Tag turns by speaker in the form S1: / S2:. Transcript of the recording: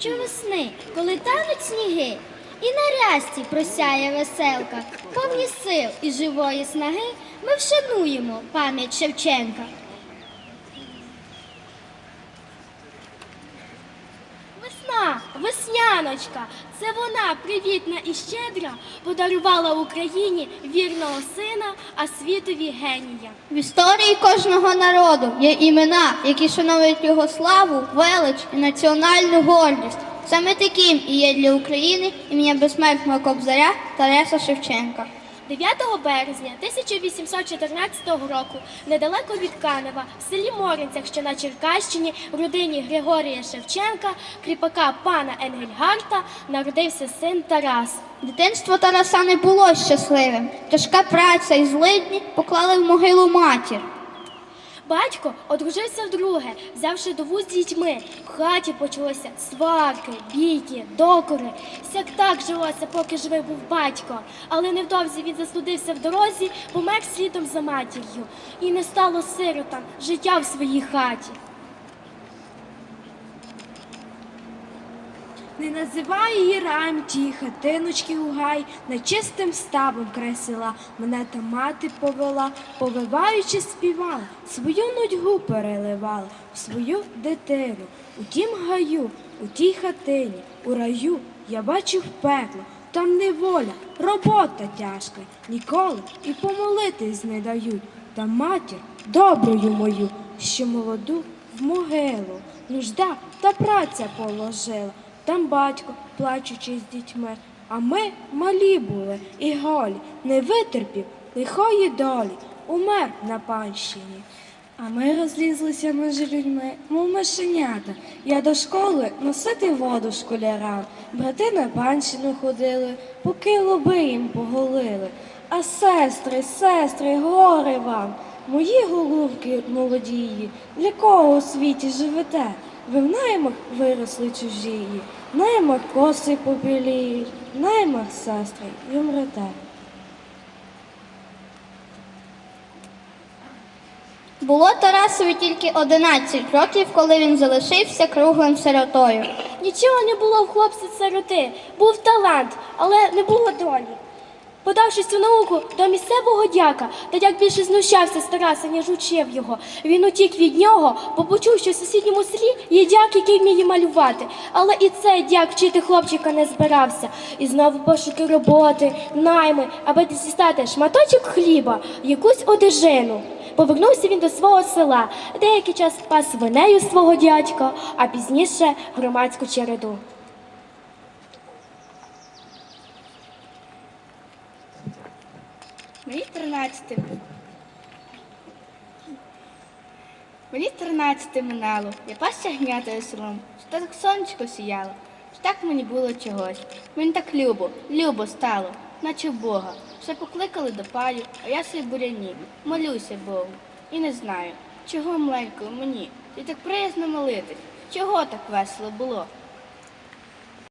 S1: Щовесни, коли тануть сніги, і на рясті просяє веселка, повні сил і живої снаги ми вшануємо пам'ять Шевченка. Весняночка, це вона, привітна і щедра, подарувала Україні вірного сина, а світові генія.
S2: В історії кожного народу є імена, які шановують його славу, велич і національну гордість. Саме таким і є для України ім'я безсмертного кобзаря Тараса Шевченка.
S1: 9 березня 1814 року недалеко від Канева, в селі Моринцях, що на Черкащині, в родині Григорія Шевченка, кріпака пана Енгельгарта, народився син Тарас.
S2: Дитинство Тараса не було щасливим. Тяжка праця і злидні поклали в могилу матір.
S1: Батько одружився вдруге, взявши до вуз з дітьми. В хаті почалися сварки, бійки, докори. Сяк так жилося, поки живий був батько. Але невдовзі він застудився в дорозі, помер слідом за матір'ю. І не стало сиротам життя в своїй хаті.
S3: Не називай її раєм ті хатиночки у гай, нечистим ставом край села. Мене та мати повела, повиваючи, співала, свою нудьгу переливала в свою дитину. У тім гаю, у тій хатині, у раю я бачив пекло, там неволя, робота тяжка, ніколи і помолитись не дають. Та матір доброю мою, що молоду в могилу, нужда та праця положила. Там батько, плачучи з дітьми, а ми малі були і голі, не витерпів лихої долі, умер на панщині. А ми розлізлися між людьми, мов мишенята. Я до школи носити воду школярам. Брати на панщину ходили, поки лоби їм поголили. А сестри, сестри, горе вам, мої голубки молодії, для кого у світі живете? Ви в наймах виросли чужії, в наймах коси побіліють, в наймах, сестри, й умрете.
S2: Було Тарасові тільки 11 років, коли він залишився круглим сиротою.
S1: Нічого не було в хлопця сироти, був талант, але не було долі. Подавшись у науку до місцевого дяка, та дяк більше знущався з Тараса, ніж учив його. Він утік від нього, бо почув, що в сусідньому селі є дяк, який вміє малювати. Але і цей дяк вчити хлопчика не збирався. І знову пошуки роботи, найми, аби дістати шматочок хліба, якусь одежину. Повернувся він до свого села, деякий час пас свинею свого дядька, а пізніше громадську череду.
S4: Мені 13. Мені 13 минало. Я пасся гнятою селом. Що так сонечко сіяло. Що так мені було чогось. Мені так любо, любо стало, наче Бога. Все покликали до паю, а я собі буряні. Молюся Богу. І не знаю, чого маленького мені. І так приязно молитись. Чого так весело було?